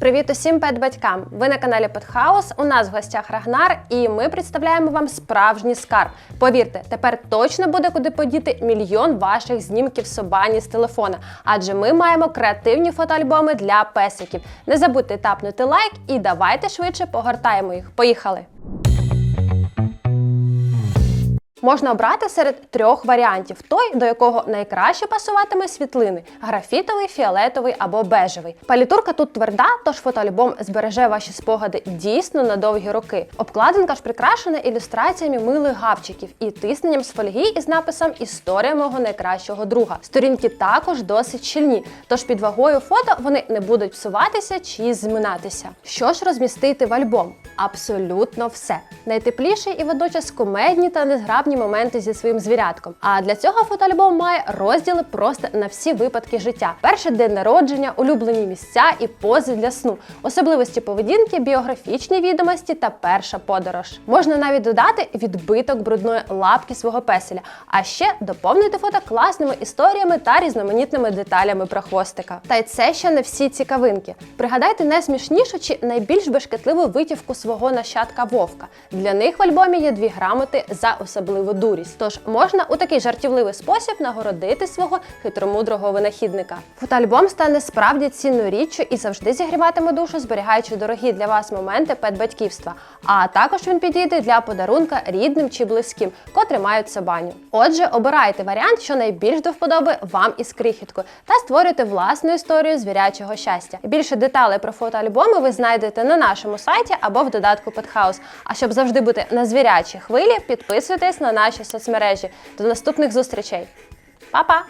Привіт усім пет-батькам! Ви на каналі Петхаус. У нас в гостях Рагнар, і ми представляємо вам справжній скарб. Повірте, тепер точно буде куди подіти мільйон ваших знімків собані з телефона, адже ми маємо креативні фотоальбоми для песиків. Не забудьте тапнути лайк і давайте швидше погортаємо їх. Поїхали! Можна обрати серед трьох варіантів: той, до якого найкраще пасуватиме світлини: графітовий, фіолетовий або бежевий. Палітурка тут тверда, тож фотоальбом збереже ваші спогади дійсно на довгі роки. Обкладинка ж прикрашена ілюстраціями милих гавчиків і тисненням з фольги із написом Історія мого найкращого друга. Сторінки також досить щільні, тож під вагою фото вони не будуть псуватися чи зминатися. Що ж розмістити в альбом? Абсолютно все. Найтепліші і водночас кумедні та незграбні моменти зі своїм звірятком. А для цього фотоальбом має розділи просто на всі випадки життя: перший день народження, улюблені місця і пози для сну, особливості поведінки, біографічні відомості та перша подорож. Можна навіть додати відбиток брудної лапки свого песеля, а ще доповнити фото класними історіями та різноманітними деталями про хвостика. Та й це ще не всі цікавинки. Пригадайте найсмішнішу чи найбільш бешкетливу витівку свого нащадка Вовка. Для них в альбомі є дві грамоти за особливу дурість. Тож можна у такий жартівливий спосіб нагородити свого хитромудрого винахідника. Фотоальбом стане справді цінною річчю і завжди зігріватиме душу, зберігаючи дорогі для вас моменти педбатьківства. А також він підійде для подарунка рідним чи близьким, котрі мають собаню. Отже, обирайте варіант, що найбільш до вподоби вам із крихіткою, та створюйте власну історію звірячого щастя. Більше деталей про фотоальбоми ви знайдете на нашому сайті або в додатку Pethouse. А щоб завжди бути на звірячій хвилі, підписуйтесь на наші соцмережі. До наступних зустрічей. Па-па!